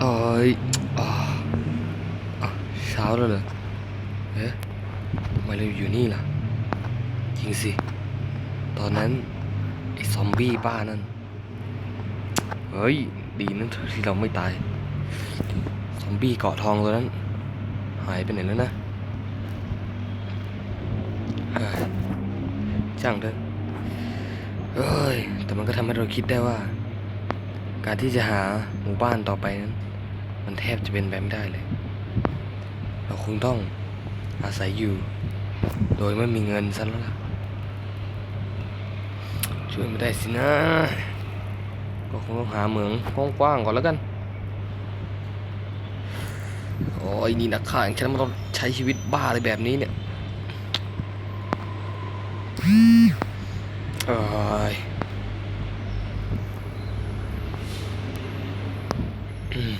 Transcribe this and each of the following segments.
เอ้ยอาเช้าแล้วเหรอเอ๊ะทำไมเราอยู่นี่ล่ะจริงสิ ตอนนั้น ไอ้ซอมบี้บ้านั่น เฮ้ย ดีนั่นที่เราไม่ตาย ซอมบี้เกาะทองตัวนั้น หายไปไหนแล้วนะเฮ้ยช่างเถอะเอ้ย แต่มันก็ทำให้เราคิดได้ว่า การที่จะหาหมู่บ้านต่อไปนั้น มันแทบจะเป็นไปไม่ได้เลย เราคงต้องอาศัยอยู่ โดยไม่มีเงินซะแล้วล่ะ ช่วยไม่ได้สินะ ก็คงต้องหาเหมืองกว้างๆก่อนแล้วกันโอ้ยนี่นักข่าอย่างฉันมันต้องใช้ชีวิตบ้าอะไรแบบนี้เนี่ยเอ้ยอืม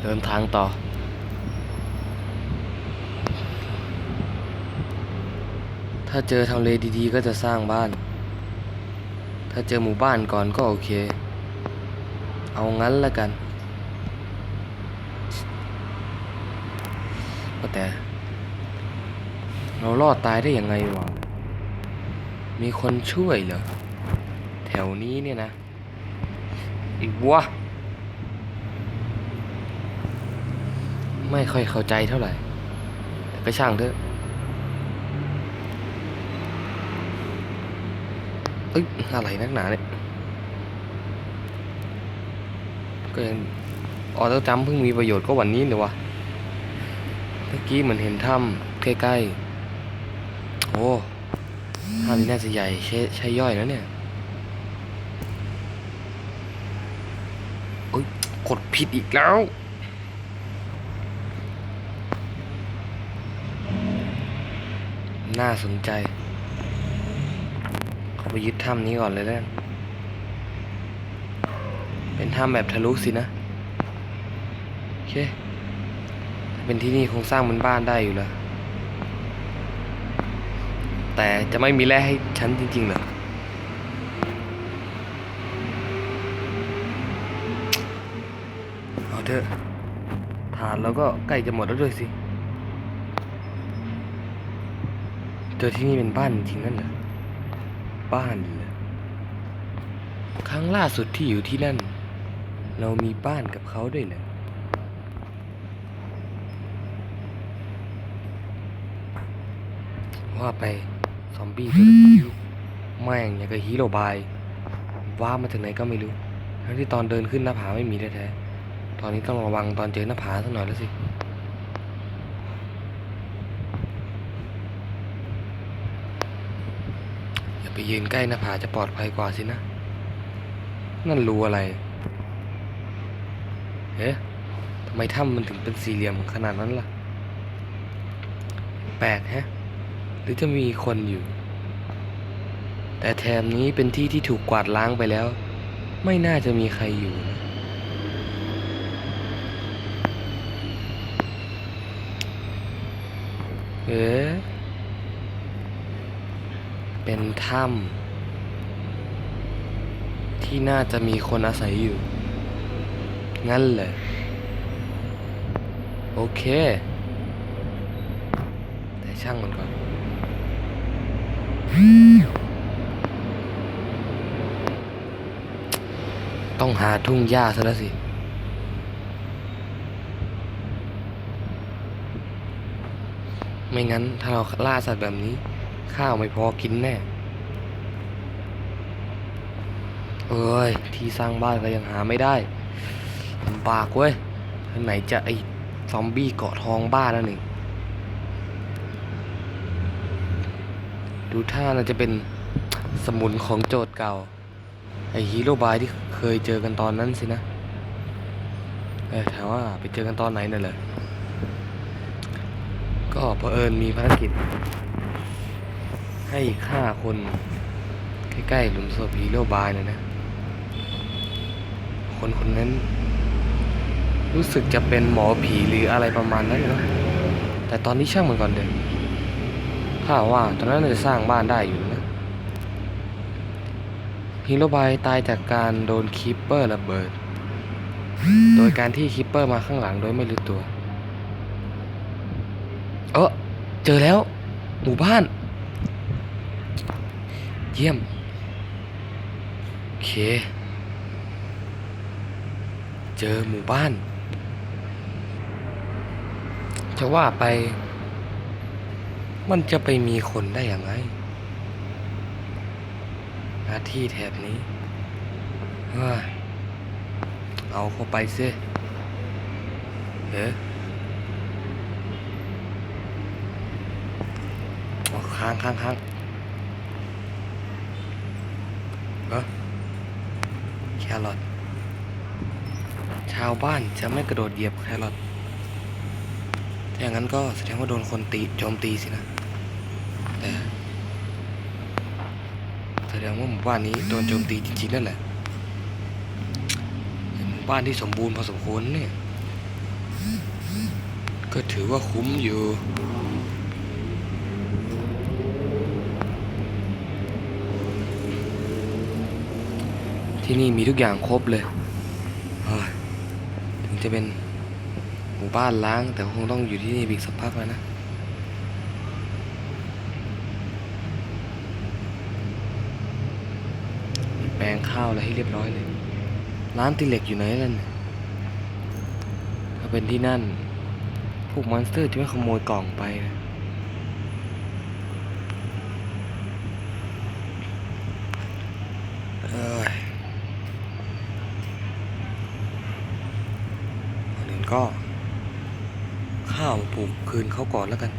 เดิน ทางต่อ ถ้าเจอทำเลดีๆ ก็จะสร้างบ้าน ถ้าเจอหมู่บ้านก่อนก็โอเค เอางั้นละกันก็แต่ เรารอดตายได้ยังไงวะ มีคนช่วยเหรอ แถวนี้เนี่ยนะอีกวะ ไม่ค่อยเข้าใจเท่าไหร่แต่ก็ช่างเถอะเอ้ยอะไรนักหนาเนี่ยก็ยังออโต้จัมเพิ่งมีประโยชน์ก็วันนี้เลยวะเมื่อกี้เหมือนเห็นถ้ำใกล้ๆโอ้ถ้ำนี้น่าจะใหญ่ใช่ใช่ย่อยนะเนี่ยเอ้ยกดผิดอีกแล้ว น่าสนใจ เขาไปยึดถ้ำนี้ก่อนเลยแล้วกันเป็นถ้ำแบบทะลุสินะ โอเค ถ้าเป็นที่นี่คงสร้างเป็นบ้านได้อยู่แล้ว แต่จะไม่มีแร่ให้ฉันจริงๆเหรอเอาเถอะฐานเราก็ใกล้จะหมดแล้วด้วยสิ เจอที่นี่เป็นบ้านจริงนั่นเหรอ บ้านเหรอ ครั้งล่าสุดที่อยู่ที่นั่น เรามีบ้านกับเขาด้วยเหรอว่าไป ซอมบี้ตัวนี้แม่งอย่างกับฮีโร่บายว่ามาจากไหนก็ไม่รู้ ทั้งที่ตอนเดินขึ้นหน้าผาไม่มีแท้ๆ ตอนนี้ต้องระวังตอนเจอหน้าผาสักหน่อยแล้วสิ อย่า ไปยืนใกล้หน้าผาจะปลอดภัยกว่าสินะ นั่นรูอะไร เอ๊ะทำไมถ้ำมันถึงเป็นสี่เหลี่ยมขนาดนั้นล่ะ แปลกฮะ หรือจะมีคนอยู่ แต่แถมนี้เป็นที่ที่ถูกกวาดล้างไปแล้ว ไม่น่าจะมีใครอยู่นะเอ๊ะ เป็นถ้ำที่น่าจะมีคนอาศัยอยู่ งั้นเลยโอเค แต่ช่างมันก่อนต้องหาทุ่งหญ้าซะแล้วสิ ไม่งั้นถ้าเราล่าสัตว์แบบนี้ ข้าวไม่พอกินแน่ เอ้ย ที่สร้างบ้านก็ยังหาไม่ได้ลำบากเว้ยไหนจะไอซอมบี้เกาะทองบ้านั่นเองดูท่าน่าจะเป็นสมุนของโจทย์เก่า ไอฮีโร่บายที่เคยเจอกันตอนนั้นสินะ เออถามว่าไปเจอกันตอนไหนน่ะเหรอก็เผอิญมีภารกิจ ให้ฆ่าคน ใกล้ๆหลุมศพฮีโร่บายนะนะ คนคนนั้น รู้สึกจะเป็นหมอผีหรืออะไรประมาณนั้นนะแต่ตอนนี้ช่างมันก่อนเดินถ้าว่าตอนนั้นจะสร้างบ้านได้อยู่นะฮีโร่บายตายจากการโดนคีปเปอร์ระเบิด โดยการที่คิปเปอร์มาข้างหลังโดยไม่รู้ตัว เออเจอแล้ว หมู่บ้าน เยี่ยม โอเค เจอหมู่บ้าน จะว่าไป มันจะไปมีคนได้อย่างไรหน้าที่แถบนี้ เอาเข้าไปสิเออาค้างค้างค้างเออแค รอทชาวบ้านจะไม่กระโดดเหยียบแครอทถ้าอย่างนั้นก็แสดงว่าโดนคนตีโจมตีสินะแต่แสดงว่าหมู่บ้านนี้โดนโจมตีจริงๆนั่นแหละเป็นหมู่บ้านที่สมบูรณ์พอสมควรเนี่ย ก็ถือว่าคุ้มอยู่ ที่นี่มีทุกอย่างครบเลยถึงจะเป็นหมู่บ้านล้าง แต่คงต้องอยู่ที่นี่อีกสักพักแล้วนะแปลงข้าวอะไรให้เรียบร้อยเลย ร้านตีเหล็กอยู่ไหนล่ะเนี่ยถ้าเป็นที่นั่น พวกมอนสเตอร์จะไม่ขโมยกล่องไปนะเอ้ย ก็ข้าวปลูกคืนเขาก่อนแล้วกัน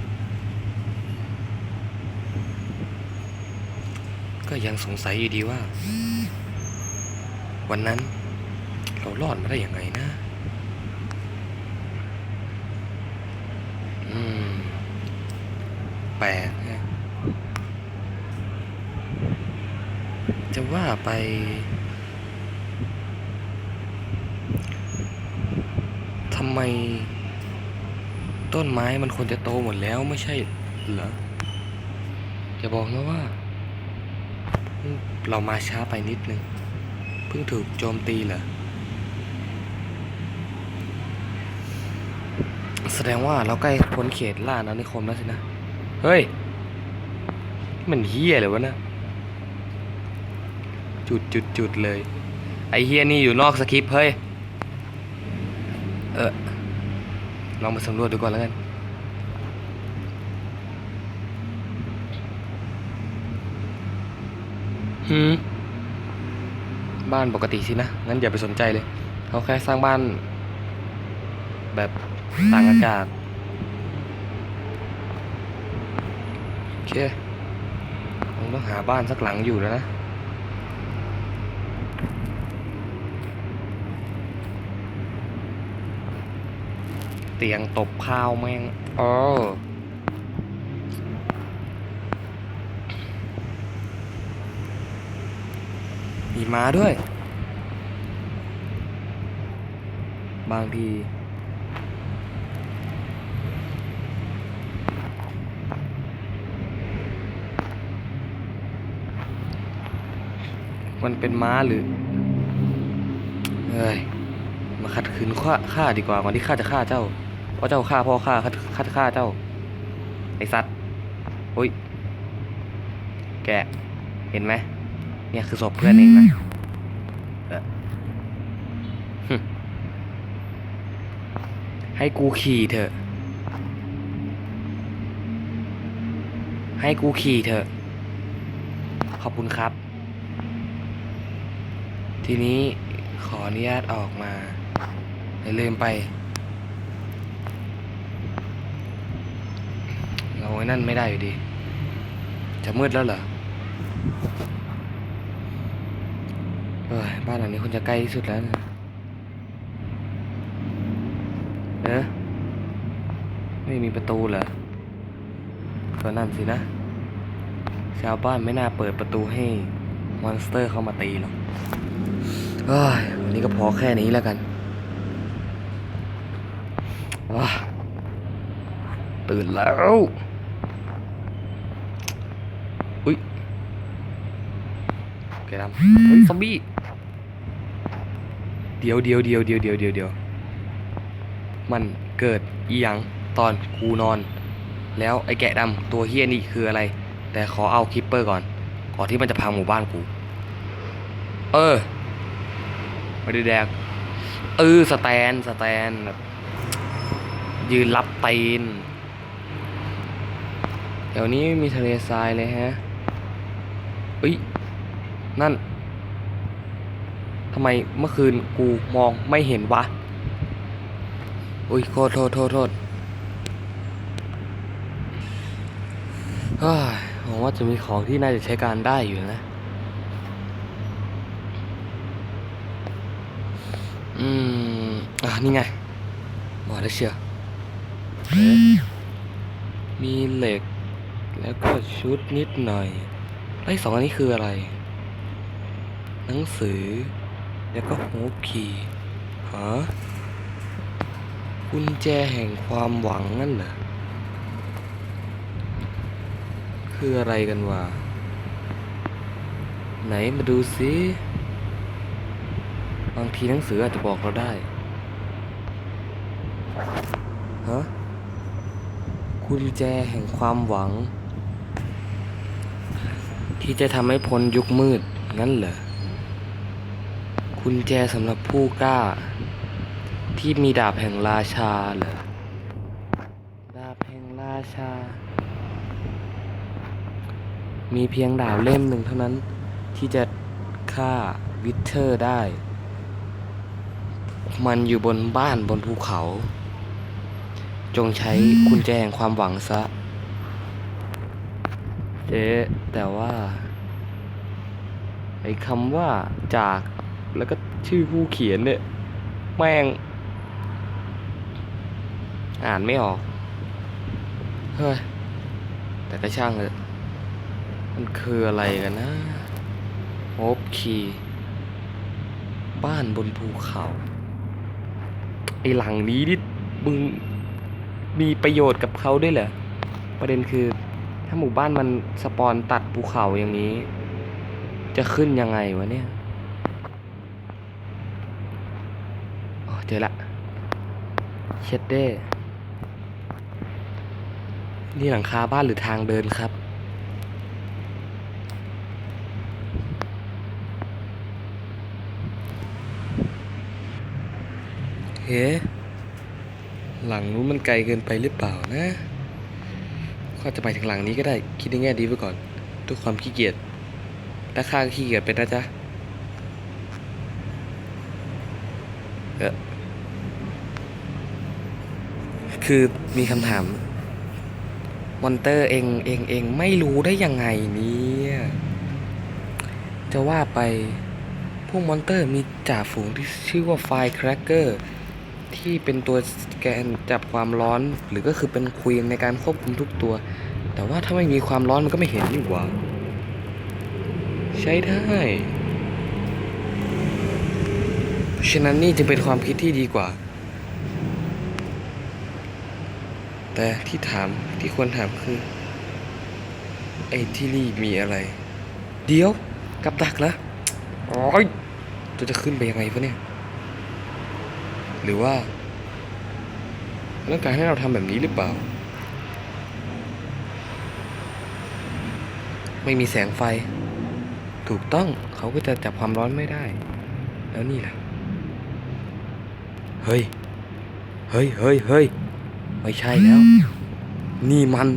ก็ยังสงสัยอยู่ดีว่า วันนั้นเรารอดมาได้ยังไงนะ อืม แปลกนะจะว่าไป ทำ ไม ต้นไม้มันควรจะโตหมดแล้วไม่ใช่เหรอจะบอกนะว่า เรามาช้าไปนิดนึง เพิ่งถูกโจมตีเหรอแสดงว่าเราใกล้พ้นเขตล่าอาณานิคมแล้วสินะ เฮ้ย มันเฮี้ยเลยวะนะ จุดจุดจุดเลย ไอเฮี้ยนี่อยู่นอกสคริปต์เฮ้ย เออลองมาสำรวจดูก่อนแล้วกัน หืม บ้านปกติสินะ งั้นอย่าไปสนใจเลย เขาแค่สร้างบ้าน แบบต่างอากาศ โอเคคงต้องหาบ้านสักหลังอยู่แล้วนะ เตียงตบข้าวแม่งเออมีม้าด้วย บางทีมันเป็นม้าหรือ เอ้ย มาขัดขืนข้าข้าดีกว่าก่อนที่ข้าจะฆ่าเจ้าเพราะเจ้าฆ่าพ่อข้าข้าข้าจะฆ่าเจ้า ไอสัตว์อุ้ย แกเห็นไหมเนี่ยคือศพเพื่อนเองนะเออหึให้กูขี่เถอะ ให้กูขี่เถอะ ขอบคุณครับ ทีนี้ขออนุญาตออกมา อย่าลืมไป เราไอ้นั่นไม่ได้อยู่ดี จะมืดแล้วเหรอเอ้ยบ้านหลังนี้คงจะใกล้ที่สุดแล้วนะเอ๊ะไม่มีประตูเหรอก็นั่นสินะ ชาวบ้านไม่น่าเปิดประตูให้มอนสเตอร์เข้ามาตีหรอกเอ้ยวันนี้ก็พอแค่นี้แล้วกัน ตื่นแล้ว อุ้ยโอเคดำเฮ้ยซอมบี้ เดี๋ยวเดี๋ยวเดี๋ยวเดี๋ยวเดี๋ยวเดี๋ยวเดี๋ยวมันเกิดอีหยังตอนกูนอน แล้วไอ้แกะดำตัวเฮี้ยนี่คืออะไร แต่ขอเอาคิปเปอร์ก่อน ก่อนที่มันจะพังหมู่บ้านกู เออไม่ได้แดกเออสแตนสแตนแบบ ยืนรับตีนแถวนี้ไม่มีทะเลทรายเลยฮะเอ้ย นั่นทำไมเมื่อคืนกูมองไม่เห็นวะ อุ้ยโทษโทษโทษโทษเฮ้ยหวังว่าจะมีของที่น่าจะใช้การได้อยู่นะ อืม อะ นี่ไง บอกแล้วเชียวเอ๊ะ มีเหล็ก แล้วก็ชุดนิดหน่อยไอ้สองอันนี้คืออะไร หนังสือ แล้วก็โฮปคีย์ฮะกุญแจแห่งความหวังนั่นเหรอ คืออะไรกันวะ ไหนมาดูสิบางทีหนังสืออาจจะบอกเราได้ ฮะ กุญแจแห่งความหวัง ที่จะทำให้พ้นยุคมืดงั้นเหรอกุญแจสำหรับผู้กล้า ที่มีดาบแห่งราชาเหรอดาบแห่งราชา มีเพียงดาบเล่มหนึ่งเท่านั้นที่จะฆ่าวิเทอร์ได้ มันอยู่บนบ้านบนภูเขา จงใช้กุญแจแห่งความหวังซะ เจ๊แต่ว่า ไอ้คำว่าจากแล้วก็ชื่อผู้เขียนเนี่ย แม่ง อ่านไม่ออก เฮ้ย แต่ก็ช่างเลยมันคืออะไรกันนะโฮปคีบ้านบนภูเขา ไอหลังนี้นี่มึง มีประโยชน์กับเขาด้วยเหรอ ประเด็นคือ ถ้าหมู่บ้านมันสปอนตัดภูเขาอย่างนี้ จะขึ้นยังไงวะเนี่ยอ๋อเจอละ เช็ดเด้ นี่หลังคาบ้านหรือทางเดินครับเฮ้ หลังนู้นมันไกลเกินไปหรือเปล่านะก็จะไปถึงหลังนี้ก็ได้คิดในแง่ดีไว้ก่อนด้วยความขี้เกียจและข้าก็ขี้เกียจเป็นนะจ๊ะเออคือมีคำถามมอนเตอร์เองเองเองไม่รู้ได้ยังไงเนี่ยจะว่าไปพวกมอนเตอร์มีจ่าฝูงที่ชื่อว่าไฟแครกเกอร์ ที่เป็นตัวแกนจับความร้อน หรือก็คือเป็นควีนในการควบคุมทุกตัว แต่ว่าถ้าไม่มีความร้อนมันก็ไม่เห็นนี่หว่า ใช้ได้ฉะนั้นนี่จึงเป็นความคิดที่ดีกว่า แต่ที่ถามที่ควรถามคือ ไอ้ที่นี่มีอะไร เดี๋ยว กับดักแล้วโอ้ยตัวจะขึ้นไปยังไงวะเนี่ย หรือว่าต้องการให้เราทำแบบนี้หรือเปล่า ไม่มีแสงไฟ ถูกต้องเขาก็จะจับความร้อนไม่ได้ แล้วนี่ล่ะ เฮ้ย เฮ้ยเฮ้ยเฮ้ยไม่ใช่แล้ว นี่มัน